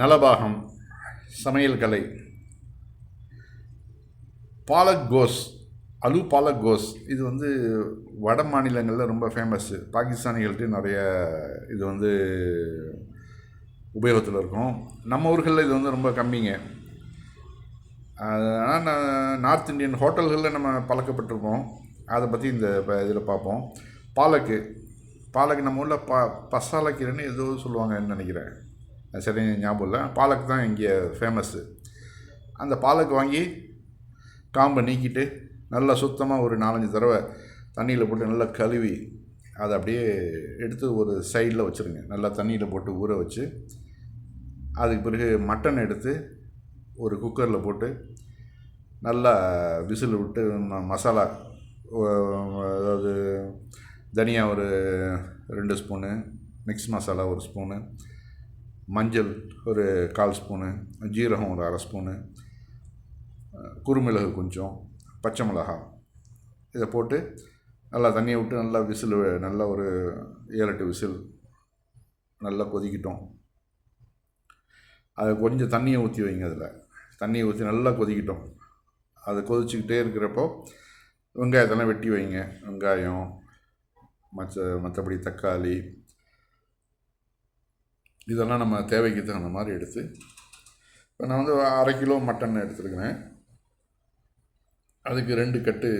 நலபாகம் சமையல் கலை. பாலக் கோஸ் அலு பாலக் கோஸ் இது வந்து வட மாநிலங்களில் ரொம்ப ஃபேமஸ்ஸு பாகிஸ்தானிகள்கிட்ட நிறைய இது வந்து உபயோகத்தில் இருக்கும். நம்ம ஊர்களில் இது வந்து ரொம்ப கம்மிங்க. ஆனால் நார்த் இந்தியன் ஹோட்டல்களில் நம்ம பழக்கப்பட்டிருக்கோம் அதை பற்றி இந்த இதில் பார்ப்போம். பாலக்கு. பாலக்கு நம்ம ஊரில் ப பசாலக்கீரைன்னு ஏதோ சொல்லுவாங்கன்னு நினைக்கிறேன். அது ஞாபகம் இல்லை. பாலக் தான் இங்கே ஃபேமஸ்ஸு அந்த பாலக் வாங்கி காம்பை நீக்கிட்டு நல்லா சுத்தமாக ஒரு நாலஞ்சு தடவை தண்ணியில் போட்டு நல்லா கழுவி அதை அப்படியே எடுத்து ஒரு சைடில் வச்சுருங்க. நல்லா தண்ணியில் போட்டு ஊற வச்சு அதுக்கு பிறகு மட்டன் எடுத்து ஒரு குக்கரில் போட்டு நல்லா விசில் விட்டு மசாலா அதாவது தனியா ஒரு ரெண்டு ஸ்பூனு மிக்ஸ் மசாலா ஒரு ஸ்பூனு மஞ்சள் ஒரு கால் ஸ்பூனு ஜீரகம் ஒரு அரை ஸ்பூனு குறுமிளகு கொஞ்சம் பச்சை மிளகாய் இதை போட்டு நல்லா தண்ணியை விட்டு நல்லா விசில் நல்லா ஒரு ஏழு எட்டு விசில் நல்லா கொதிக்கிட்டோம். அது கொஞ்சம் தண்ணியை ஊற்றி வைங்க அதில். தண்ணியை ஊற்றி நல்லா கொதிக்கிட்டோம். அது கொதிச்சுக்கிட்டே இருக்கிறப்போ வெங்காயத்தெல்லாம் வெட்டி வைங்க. வெங்காயம் மற்ற மற்றபடி தக்காளி இதெல்லாம் நம்ம தேவைக்கு தகுந்த மாதிரி எடுத்து இப்போ நான் வந்து அரை கிலோ மட்டன் எடுத்துருக்கிறேன். அதுக்கு ரெண்டு கட்டு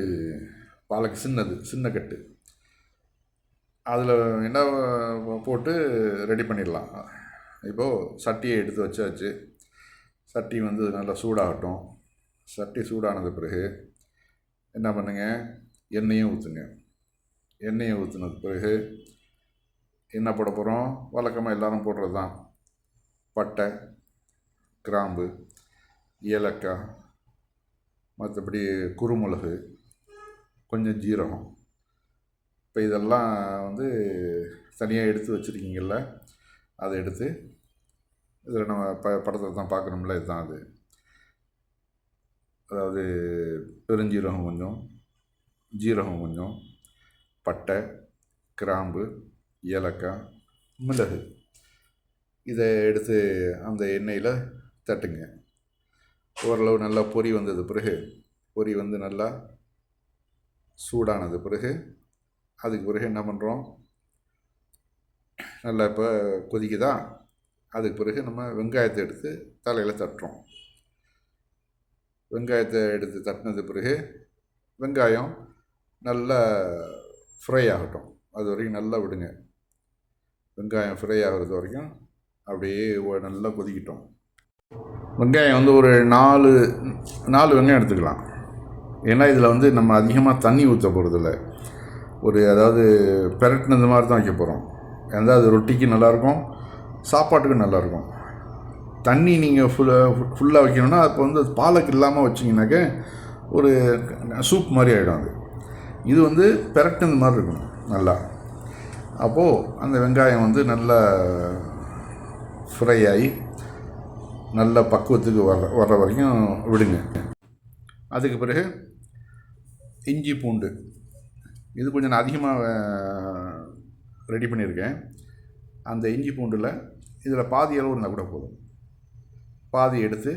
பாலக்கு சின்னது சின்ன கட்டு. அதில் என்ன போட்டு ரெடி பண்ணிடலாம். இப்போது சட்டியை எடுத்து வச்சாச்சு. சட்டி வந்து நல்லா சூடாகட்டும். சட்டி சூடானது பிறகு என்ன பண்ணுங்க? எண்ணெயும் ஊற்றுங்க எண்ணெயை ஊற்றுனது பிறகு என்ன போட போகிறோம் வழக்கமாக எல்லோரும் போடுறது தான் பட்டை கிராம்பு ஏலக்காய் மற்றபடி குருமிளகு கொஞ்சம் ஜீரகம். இப்போ இதெல்லாம் வந்து தனியாக எடுத்து வச்சுருக்கீங்கள அதை எடுத்து இதில் நம்ம ப படத்தில் தான் பார்க்குறோம்ல இதுதான் அது. அதாவது பெருஞ்சீரகம் கொஞ்சம் ஜீரகம் கொஞ்சம் பட்டை கிராம்பு ஏலக்காய் மிளகு. இதை எடுத்து அந்த எண்ணெயில் தட்டுங்க. ஓரளவு நல்லா பொரி வந்தது பிறகு பொரி வந்து நல்லா சூடானது பிறகு அதுக்கு பிறகு என்ன பண்ணுறோம் நல்லா இப்போ கொதிக்குதா? அதுக்கு பிறகு நம்ம வெங்காயத்தை எடுத்து தலையில் தட்டுறோம். வெங்காயத்தை எடுத்து தட்டினது பிறகு வெங்காயம் நல்லா ஃப்ரை ஆகட்டும். அது வரைக்கும் நல்லா விடுங்க. வெங்காயம் ஃப்ரை ஆகிறது வரைக்கும் அப்படியே நல்லா கொதிக்கிட்டோம். வெங்காயம் வந்து ஒரு நாலு நாலு வெங்காயம் எடுத்துக்கலாம். ஏன்னா இதில் வந்து நம்ம அதிகமாக தண்ணி ஊற்ற போகிறதில்ல ஒரு அதாவது பெரட்டினது மாதிரி தான் வைக்க போகிறோம் அதாவது ரொட்டிக்கு நல்லாயிருக்கும் சாப்பாட்டுக்கும் நல்லாயிருக்கும் தண்ணி நீங்கள் ஃபுல்லாக ஃபுல்லாக வைக்கணும்னா அப்போ வந்து பாலக்கு இல்லாமல் வச்சிங்கனாக்க ஒரு சூப் மாதிரி ஆகிடும் அது. இது வந்து பெரட்டினது மாதிரி இருக்கணும் நல்லா. அப்போது அந்த வெங்காயம் வந்து நல்லா ஃப்ரை ஆகி நல்ல பக்குவத்துக்கு வர்ற வர்ற வரைக்கும் விடுங்க. அதுக்கு பிறகு இஞ்சி பூண்டு. இது கொஞ்சம் நான் அதிகமாக ரெடி பண்ணியிருக்கேன். அந்த இஞ்சி பூண்டில் இதில் பாதி அளவு இருந்தால் கூட போதும். பாதி எடுத்து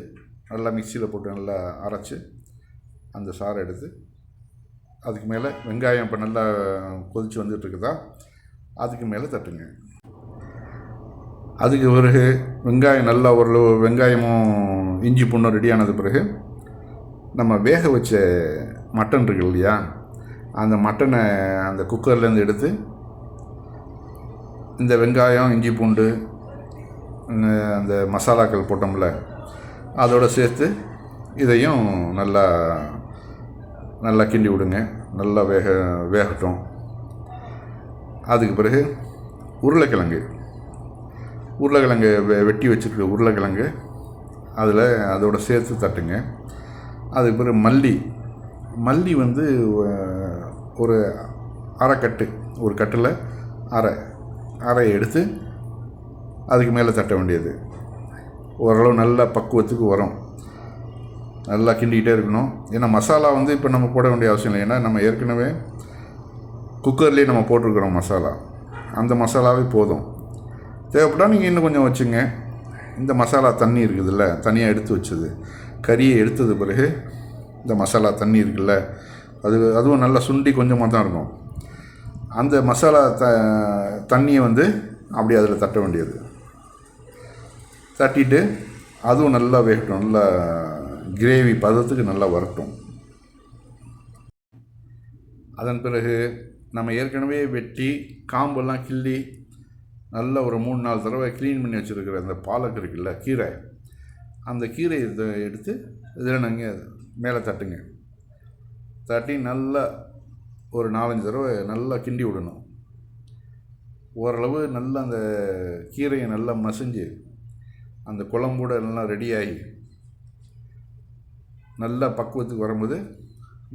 நல்லா மிக்சியில் போட்டு நல்லா அரைச்சி அந்த சாறை எடுத்து அதுக்கு மேலே வெங்காயம் இப்போ நல்லா கொதித்து வந்துட்டு இருக்குதா? அதுக்கு மேலே தட்டுங்க. அதுக்கு பிறகு வெங்காயம் நல்லா ஓரளவு வெங்காயமும் இஞ்சி பூண்டும் ரெடி ஆனது பிறகு நம்ம வேக வச்ச மட்டன் இருக்கு இல்லையா? அந்த மட்டனை அந்த குக்கர்லேருந்து எடுத்து இந்த வெங்காயம் இஞ்சி பூண்டு அந்த மசாலாக்கள் போட்டோம்ல அதோடு சேர்த்து இதையும் நல்லா நல்லா கிண்டி விடுங்க. நல்லா வேக வேகட்டும். அதுக்கு பிறகு உருளைக்கிழங்கு. உருளைக்கிழங்கு வெ வெட்டி வச்சுருக்க உருளைக்கிழங்கு அதில் அதோட சேர்த்து தட்டுங்க. அதுக்கு பிறகு மல்லி. மல்லி வந்து ஒரு அரைக்கட்டு ஒரு கட்டில் அரை அரை எடுத்து அதுக்கு மேலே தட்ட வேண்டியது. ஓரளவு நல்ல பக்குவத்துக்கு வரும். நல்லா கிண்டிக்கிட்டே இருக்கணும். ஏன்னா மசாலா வந்து இப்போ நம்ம போட வேண்டிய அவசியம் இல்லை. ஏன்னா நம்ம ஏற்கனவே குக்கர்லேயே நம்ம போட்டிருக்கிறோம் மசாலா. அந்த மசாலாவே போதும். தேவைப்பட்டால் நீங்கள் இன்னும் கொஞ்சம் வச்சுங்க. இந்த மசாலா தண்ணி இருக்குதுல்ல தனியாக எடுத்து வச்சது. கறியை எடுத்தது பிறகு இந்த மசாலா தண்ணி இருக்குல்ல அது அதுவும் நல்லா சுண்டி கொஞ்சமாக தான் இருக்கும். அந்த மசாலா த தண்ணியை வந்து அப்படி அதில் தட்ட வேண்டியது. தட்டிட்டு அதுவும் நல்லா வேகட்டும் நல்லா கிரேவி பதத்துக்கு நல்லா வரட்டும். அதன் பிறகு நம்ம ஏற்கனவே வெட்டி காம்பெல்லாம் கிள்ளி நல்ல ஒரு மூணு நாலு தடவை க்ளீன் பண்ணி வச்சுருக்கிற அந்த பாலக் இருக்குல்ல கீரை. அந்த கீரை இதை எடுத்து இதில் நாங்கள் மேலே தட்டுங்க. தட்டி நல்லா ஒரு நாலஞ்சு தடவை நல்லா கிண்டி விடணும். ஓரளவு நல்லா அந்த கீரையை நல்லா மசிஞ்சு அந்த குழம்போட எல்லாம் ரெடியாகி நல்லா பக்குவத்துக்கு வரும்போது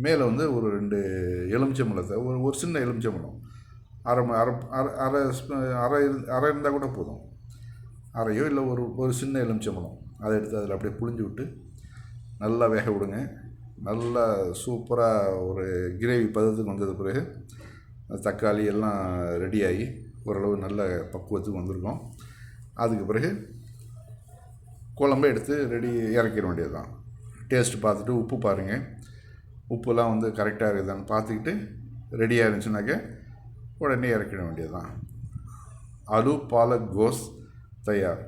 மேலே வந்து ஒரு ரெண்டு எலுமிச்சம்பழத்தை ஒரு ஒரு சின்ன எலுமிச்சம்பழம். அரை அரை அரை அரை அரை அரை இருந்தால் கூட போதும். அரையோ இல்லை ஒரு ஒரு சின்ன எலுமிச்சம்பழம். அதை எடுத்து அதில் அப்படியே புழிஞ்சு விட்டு நல்லா வேக விடுங்க. நல்லா சூப்பராக ஒரு கிரேவி பதத்துக்கு வந்தது பிறகு தக்காளி எல்லாம் ரெடியாகி ஓரளவு நல்ல பக்குவத்துக்கு வந்திருக்கும். அதுக்கு பிறகு குழம்பை எடுத்து ரெடி இறக்கிட வேண்டியது தான் டேஸ்ட் பார்த்துட்டு உப்பு பாருங்கள் உப்புலாம் வந்து கரெக்டாக இருக்குதான்னு பார்த்துக்கிட்டு ரெடியாக இருந்துச்சுனாக்க உடனே இறக்கிட வேண்டியது தான் ஆலு பாலக் கோஸ் தயார்.